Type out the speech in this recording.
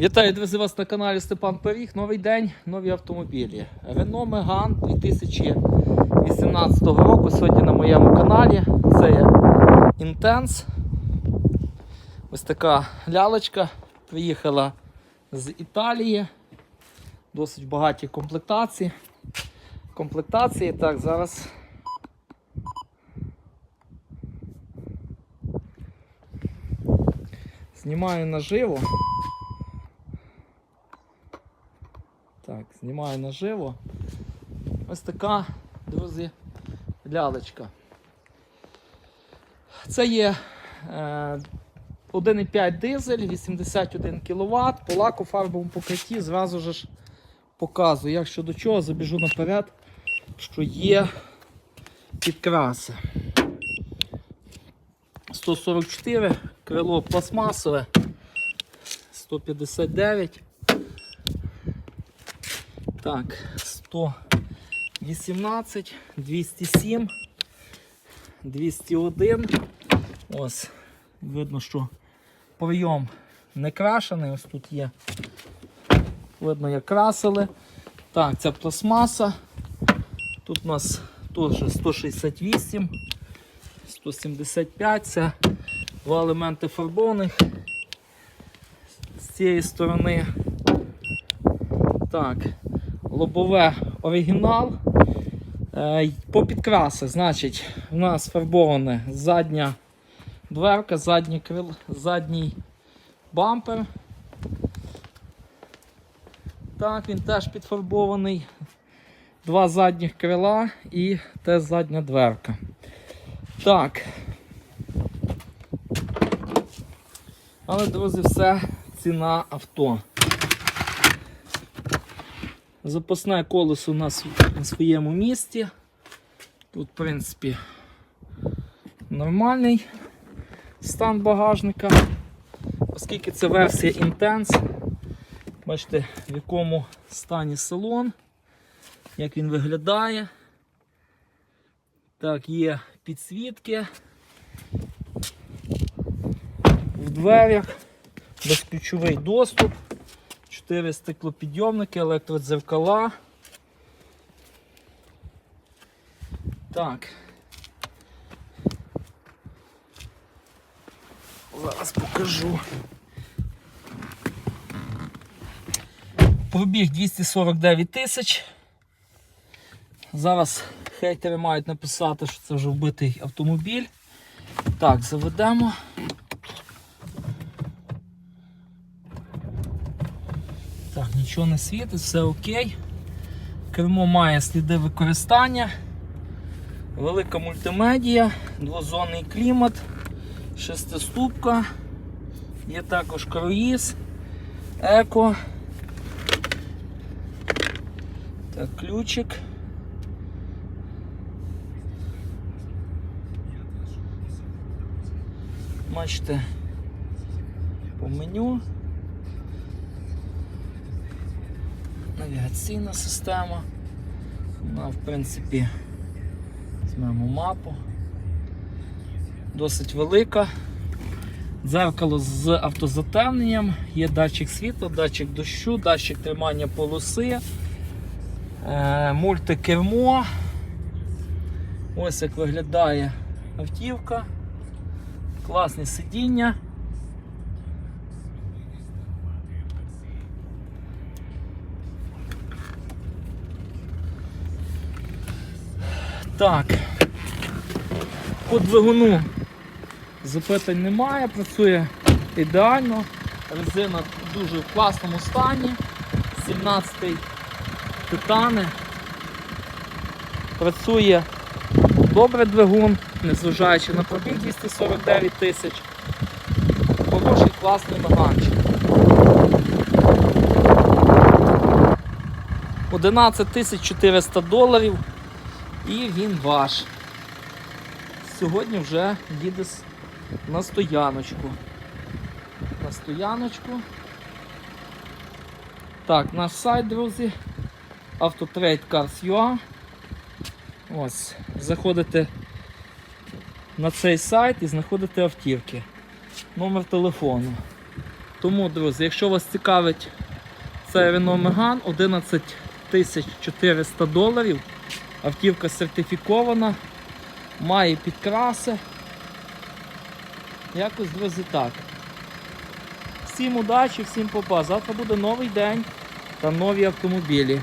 Вітаю, друзі, вас на каналі Степан Пиріг. Новий день, нові автомобілі. Renault Megane 2018 року. Сьогодні на моєму каналі. Це є Intense. Ось така лялечка. Приїхала з Італії. Досить багаті комплектації. Комплектації. Так, зараз. Знімаю наживо. Так, знімаю наживо. Ось така, друзі, лялечка. Це є е, 1,5 дизель, 81 кВт, по лаку фарбовому покритті зразу ж показую, як щодо чого, забіжу наперед, що є підкраси. 144, крило пластмасове, 159. Так, 118, 207, 201. Ось, видно, що прийом не крашений. Ось тут є. Видно, як красили. Так, це пластмаса. Тут у нас теж 168, 175. Це два елементи фарбованих з цієї сторони. Так, лобове оригінал. Е, По підкрасах, значить, у нас фарбована задня дверка, задній, крил, задній бампер. Так, він теж підфарбований. Два задніх крила і те задня дверка. Так. Але, друзі, все ціна авто. Запасне колесо у нас на своєму місці. Тут, в принципі, нормальний стан багажника. Оскільки це версія Intense, бачите, в якому стані салон, як він виглядає. Так, є підсвітки в дверях, безключовий доступ. 4 стеклопідйомники, електродзеркала. Так. Зараз покажу. Пробіг 249 тисяч. Зараз хейтери мають написати, що це вже вбитий автомобіль. Так, заведемо. Так, нічого не світить, все окей. Кермо має сліди використання, велика мультимедія, двозонний клімат, шестиступка, є також круїз, еко. Так, ключик. Бачите, по меню. Навігаційна система. Вона, в принципі, візьмемо мапу. Досить велика. Дзеркало з автозатемненням, є датчик світла, датчик дощу, датчик тримання полоси, е, мультикермо. Ось як виглядає автівка, класні сидіння. Так, по двигуну запитань немає, працює ідеально, резина дуже в класному стані, 17-й титани. Працює добре двигун, незважаючи на пробіг 249 тисяч. Хороший класний наганчик. 11 400 доларів і він ваш. Сьогодні вже їде на стояночку. На стояночку. Так, наш сайт, друзі. Autotrade Cars.ua. Ось. Заходите на цей сайт і знаходите автівки. Номер телефону. Тому, друзі, якщо вас цікавить цей Renault Megane 11 400 доларів, автівка сертифікована, має підкраси. Якось, друзі, так. Всім удачі, всім попа. Завтра буде новий день та нові автомобілі.